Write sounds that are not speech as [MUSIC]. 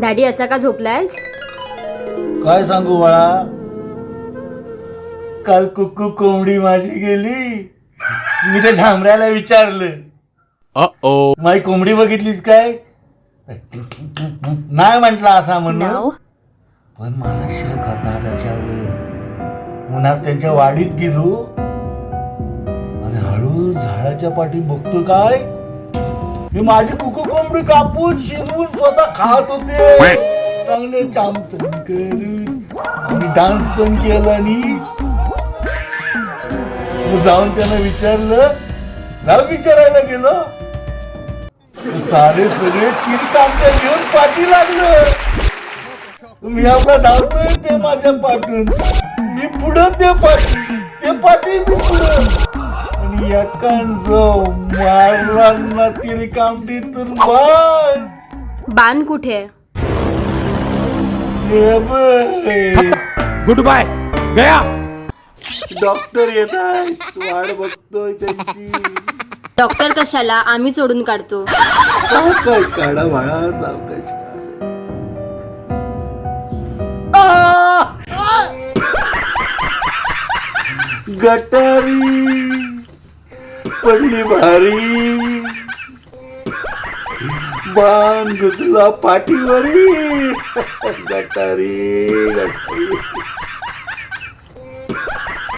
Daddy असा का झोपलायस? काय सांगू बाळा? काल कुक्कू कोंबडी माझी गेली. मी त्या झांबऱ्याला विचारलं. माई कोंबडी बघितलीस काय? नाही म्हटला असा म्हणून. पण मला शक होता त्याच्यावर. उन्हात त्यांच्या वाडीत गेलो. आणि हळू झाडाच्या पाठी बघतो काय? मी माझी कुकू कोंबडी कापून शिजवून स्वतः खात होते. चांगले चामचम करून आणि डान्स पण केला आणि मग जाऊन त्यांना विचारलं जाऊ विचारायला गेलो. सारे सगळे तीन कामट्या घेऊन पाठी लागलं. मी आपला धावतोय ते माझ्या पाठून मी पुढं ते पाठी ते पाठी मी पुढं. मारला ना ती कामटी तर बाय बाण. कुठे आहे? बघ. गुड बाय गया. डॉक्टर येत आहेत वाट बघतोय त्यांची. डॉक्टर कशाला? आम्ही सोडून काढतो. सावकाश काढा बाळा सावकाश काढा. आ! गटारी. पडली भारी बाण घुसला पाठीवरी [LAUGHS] गटारी गटारी.